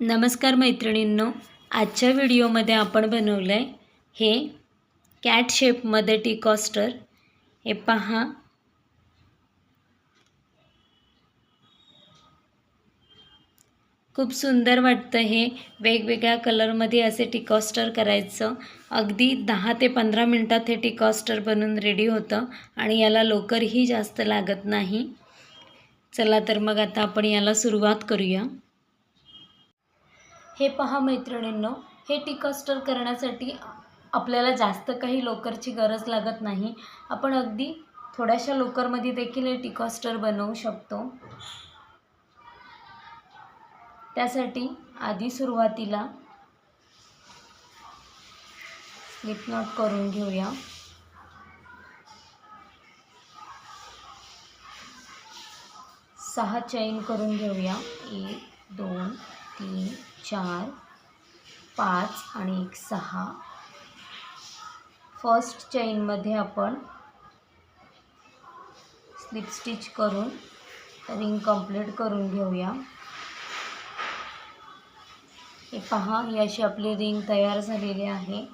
नमस्कार मैत्रिणींनो आजच्या व्हिडिओमध्ये आपण बनवलं आहे हे कॅट शेपमध्ये टी कॉस्टर हे पहा. खूप सुंदर वाटतं हे. वेगवेगळ्या कलरमध्ये असे टिकॉस्टर करायचं. अगदी दहा ते पंधरा मिनटात हे टिकॉस्टर बनून रेडी होतं आणि याला लोकरही जास्त लागत नाही. चला तर मग आता आपण याला सुरुवात करूया. हे पहा मैत्रिणींनो हे टिकॉस्टर करण्यासाठी आपल्याला जास्त काही लोकरची गरज लागत नाही. आपण अगदी थोड्याशा लोकरमध्ये देखील हे टिकॉस्टर बनवू शकतो. त्यासाठी आधी सुरुवातीला स्लिप नॉट करून घेऊया. सहा चैन करून घेऊया. एक दोन तीन चार पाच आणि एक सहा. फर्स्ट चैनमध्ये आपण स्लिप स्टिच करून रिंग कंप्लीट करून घेऊया. हे पहा ही अशी आपली रिंग तयार झालेली आहे.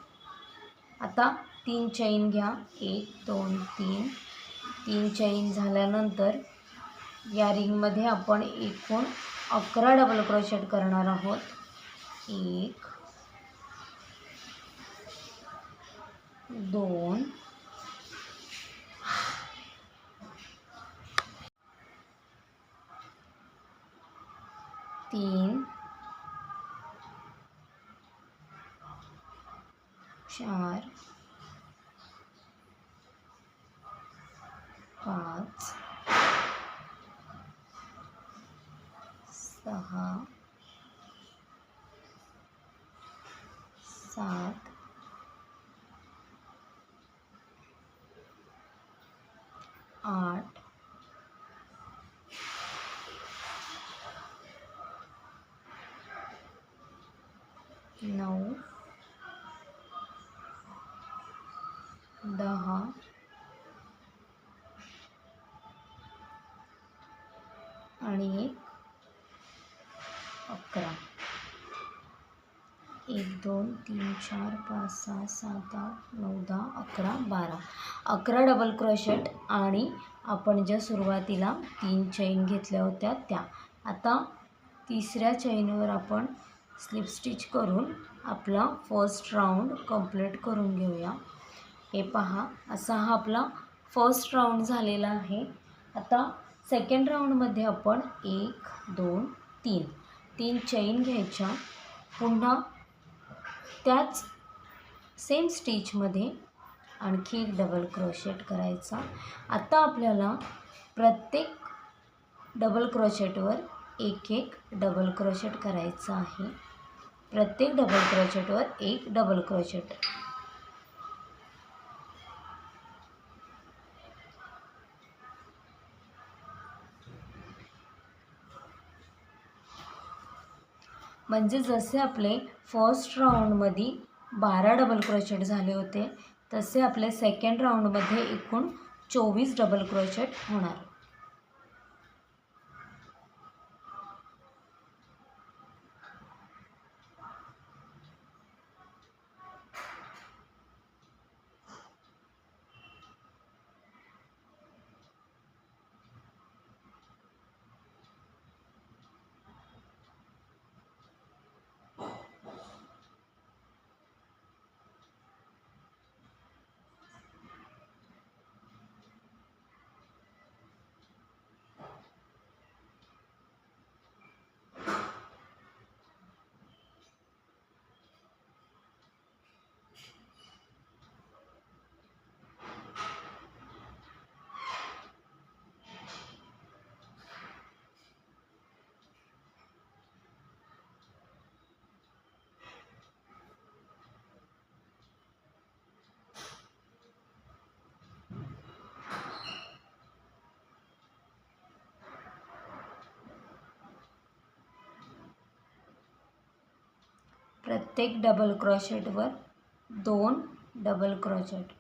आता तीन चैन घ्या. एक दोन तीन. तीन चैन झाल्यानंतर या रिंगमध्ये आपण एकूण अकरा डबल क्रोशेट करणार आहोत. एक दोन तीन चार पाच सहा सात आठ नऊ दोन तीन चार पाच सहा सात आठ नऊ दहा अकरा बारा. अकरा डबल क्रोशेट आणि आपण ज्या सुरुवातीला तीन चैन घेतल्या होत्या त्या. आता तिसऱ्या चैनवर आपण स्लिप स्टिच करून आपला फर्स्ट राऊंड कंप्लीट करून घेऊया. हे पहा असा हा आपला फर्स्ट राऊंड झालेला आहे. आता सेकंड राऊंडमध्ये आपण एक दोन तीन. तीन चैन घ्यायच्या. पुन्हा त्याच सेम स्टिचमध्ये आणखी एक डबल क्रोशेट करायचा. आता आपल्याला प्रत्येक डबल क्रोशेटवर एक एक डबल क्रोशेट करायचं आहे. प्रत्येक डबल क्रोशेटवर एक डबल क्रोशेट म्हणजे जसे आपले फर्स्ट राऊंडमध्ये बारा डबल क्रोचेट झाले होते तसे आपले सेकंड राऊंडमध्ये एकूण चोवीस डबल क्रोचेट होणार. प्रत्येक डबल क्रॉशेटवर दोन डबल क्रॉशेट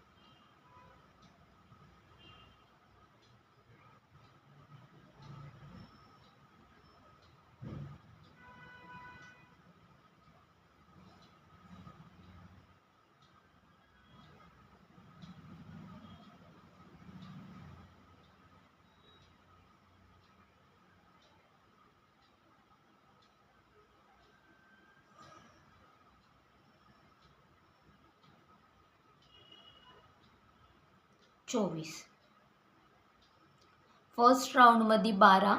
चोवीस. फर्स्ट राऊंडमध्ये बारा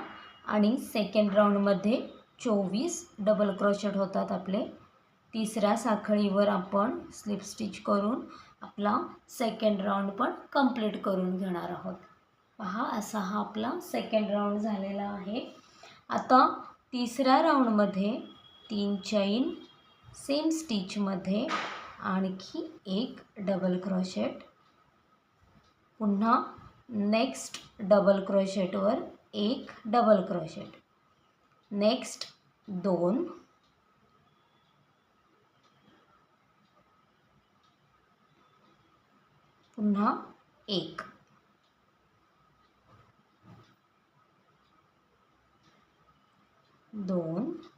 आणि सेकंड राऊंडमध्ये चोवीस डबल क्रोशेट होतात आपले. तिसऱ्या साखळीवर आपण स्लिप स्टिच करून आपला सेकंड राऊंड पण कंप्लीट करून घेणार आहोत. पहा असा हा आपला सेकंड राऊंड झालेला आहे. आता तिसऱ्या राऊंडमध्ये तीन चैन सेम स्टिचमध्ये आणखी एक डबल क्रोशेट पुन्हा नेक्स्ट डबल क्रोशेटवर एक डबल क्रोशेट नेक्स्ट दोन. पुन्हा एक. दोन.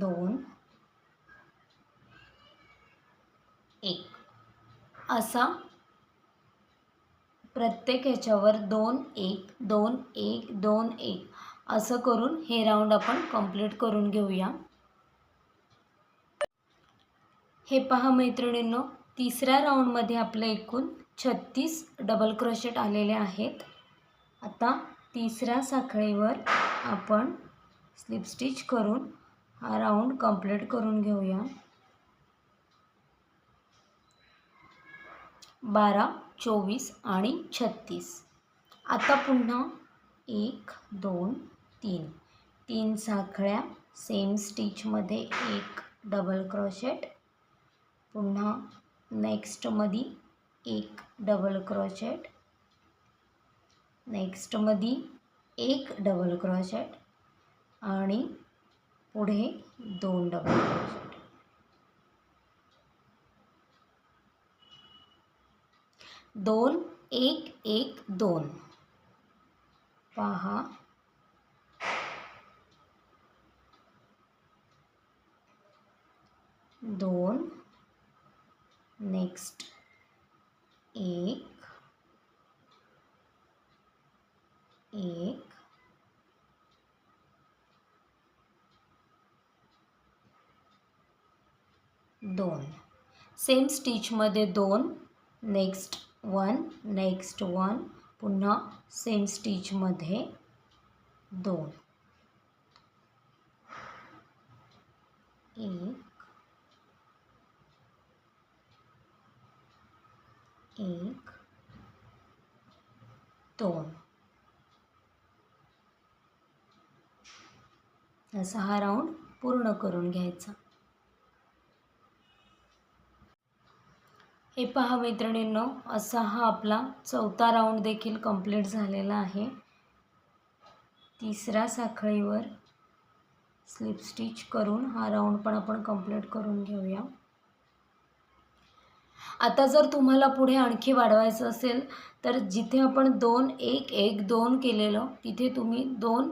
दोन. एक. असा. प्रत्येक ह्याच्यावर दोन एक दोन एक दोन एक. असं करून हे राऊंड आपण कंप्लीट करून घेऊया. हे पहा मैत्रिणींनो तिसऱ्या राऊंडमध्ये आपलं एकूण छत्तीस डबल क्रोशेट आलेले आहेत. आता तिसऱ्या साखळीवर आपण स्लिप स्टिच करून हा राऊंड कंप्लीट करून घेऊया. बारा चोवीस आणि छत्तीस. आता पुन्हा एक दोन तीन. तीन साखळ्या सेम स्टिचमध्ये एक डबल क्रोशेट पुन्हा नेक्स्टमध्ये एक डबल क्रोशेट नेक्स्टमध्ये एक डबल क्रोशेट आणि पुढे दोन डबल दोन एक एक दोन. पहा. दोन नेक्स्ट एक एक दोन. सेम स्टिचमध्ये दोन. नेक्स्ट वन नेक्स्ट वन पुन्हा सेम स्टिचमध्ये दोन. एक. एक. दोन. असा हा राऊंड पूर्ण करून घ्यायचा. हे पहा मैत्रिणींनो असा हा आपला चौथा राऊंड देखील कंप्लीट झालेला आहे. तिसऱ्या साखळीवर स्लिप स्टिच करून हा राऊंड पण आपण कंप्लीट करून घेऊया. आता जर तुम्हाला पुढे आणखी वाढवायचं असेल तर जिथे आपण दोन एक एक दोन केलेलं तिथे तुम्ही दोन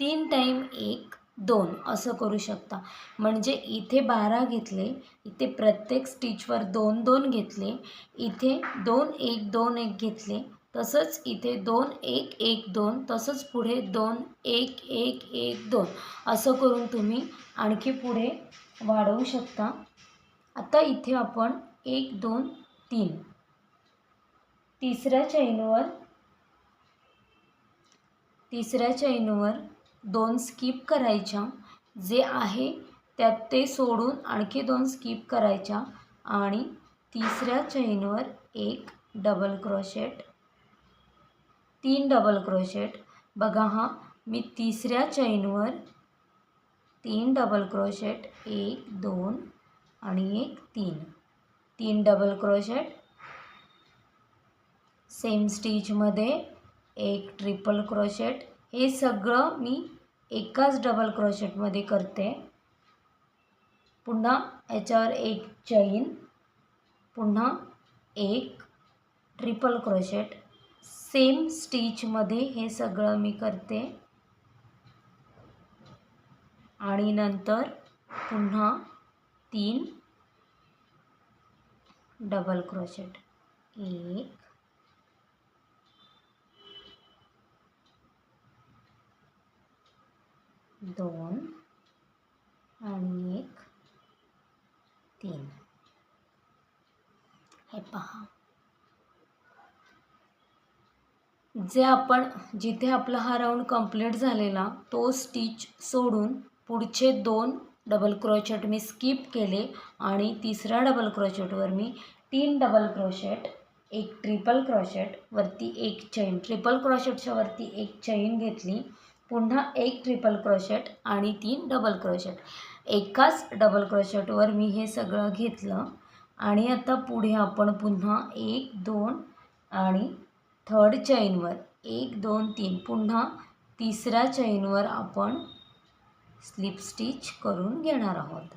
तीन टाईम एक दोन असं करू शकता. म्हणजे इथे बारा घेतले इथे प्रत्येक स्टिचवर दोन दोन घेतले इथे दोन एक दोन एक घेतले तसंच इथे दोन एक एक दोन तसंच पुढे दोन एक एक एक दोन. असं करून तुम्ही आणखी पुढे वाढवू शकता. आता इथे आपण एक दोन तीन. तिसऱ्या चैनवर तिसऱ्या चैनवर दोन स्किप करायच्या. जे आहे त्यात ते सोडून आणखी दोन स्किप करायच्या आणि तिसऱ्या चैनवर एक डबल क्रोशेट तीन डबल क्रोशेट बघा हा मी तिसऱ्या चैनवर तीन डबल क्रोशेट एक दोन आणि एक तीन. तीन डबल क्रोशेट सेम स्टिचमध्ये एक ट्रिपल क्रोशेट हे सगळं मी एकाच डबल क्रोशेटमध्ये करते. पुन्हा याच्यावर एक चैन पुन्हा एक ट्रिपल क्रोशेट सेम स्टिचमध्ये हे सगळं मी करते. आणि नंतर पुन्हा तीन डबल क्रोशेट एक दोन आणि एक. तीन. हे पहा. जे आपण जिथे आपला हा राऊंड कंप्लीट झालेला तो स्टिच सोडून पुढचे दोन डबल क्रोशेट मी स्किप केले आणि तिसऱ्या डबल क्रोशेटवर मी तीन डबल क्रोशेट एक ट्रिपल क्रोशेट वरती एक चैन ट्रिपल क्रोशेटच्या वरती एक चैन घेतली. पुन्हा एक ट्रिपल क्रोशेट आणि तीन डबल क्रोशेट एकाच डबल क्रोशेटवर मी हे सगळं घेतलं आणि आता पुढे आपण पुन्हा एक दोन आणि थर्ड चैनवर एक दोन तीन पुन्हा तिसऱ्या चैनवर आपण स्लिप स्टिच करून घेणार आहोत.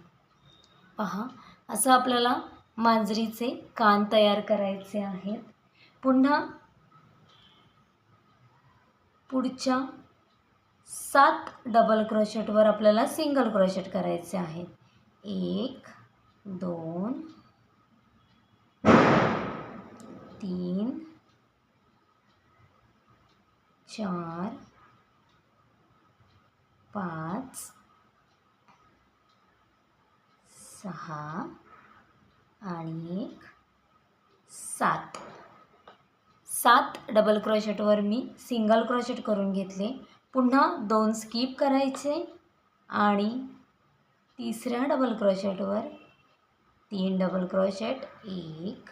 पहा असं आपल्याला मांजरीचे कान तयार करायचे आहेत. पुन्हा पुढच्या सात डबल क्रोशेटवर आपल्याला सिंगल क्रोशेट करायचे आहेत. एक दोन तीन चार पाच सहा आणि एक सात. सात डबल क्रोशेटवर मी सिंगल क्रोशेट करून घेतले. पुन्हा दोन स्किप करायचे आणि तिसऱ्या डबल क्रोशेटवर तीन डबल क्रोशेट एक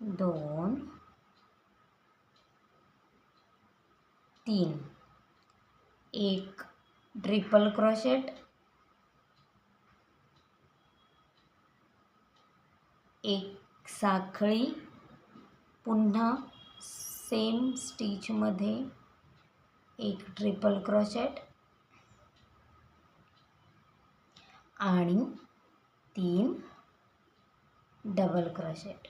दोन तीन. एक ट्रिपल क्रोशेट एक साखळी पुन्हा सेम स्टिचमध्ये एक ट्रिपल क्रोशेट आणि तीन डबल क्रोशेट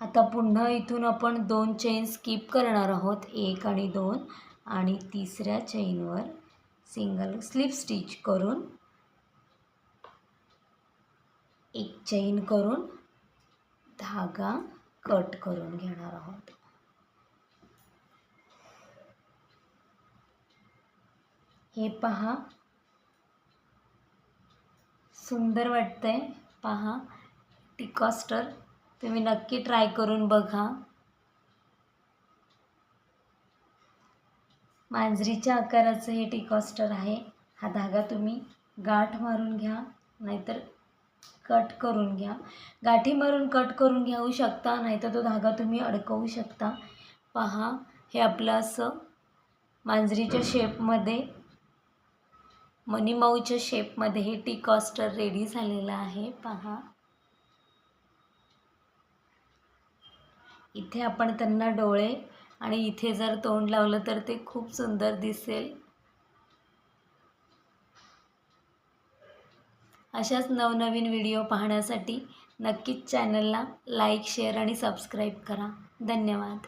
आता पुन्हा इथून आपण दोन चेन स्किप करणार आहोत. एक आणि दोन. आणि तिसऱ्या चेनवर सिंगल स्लिप स्टिच करून एक चेन करून धागा कट करून घेणार आहोत. हे पहा. सुंदर वाटतंय. पहा. टिकॉस्टर तुम्ही नक्की ट्राय करून बघा. मांजरीच्या आकाराचं हे टिकॉस्टर आहे. हा धागा तुम्ही गाठ मारून घ्या नाहीतर कट करून घ्या. गाठी मारून कट करून घेऊ शकता नाहीतर तो धागा तुम्ही अडकवू शकता. पहा हे आपलं असं मांजरीच्या शेपमध्ये मनीमाऊच्या शेपमध्ये हे टिकॉस्टर रेडी झालेलं आहे. पहा. इथे आपण त्यांना डोळे आणि इथे जर तोंड लावलं तर ते खूप सुंदर दिसेल. अशाच नवनवीन व्हिडिओ पाहण्यासाठी नक्कीच चॅनलला लाईक शेअर आणि सबस्क्राईब करा. धन्यवाद.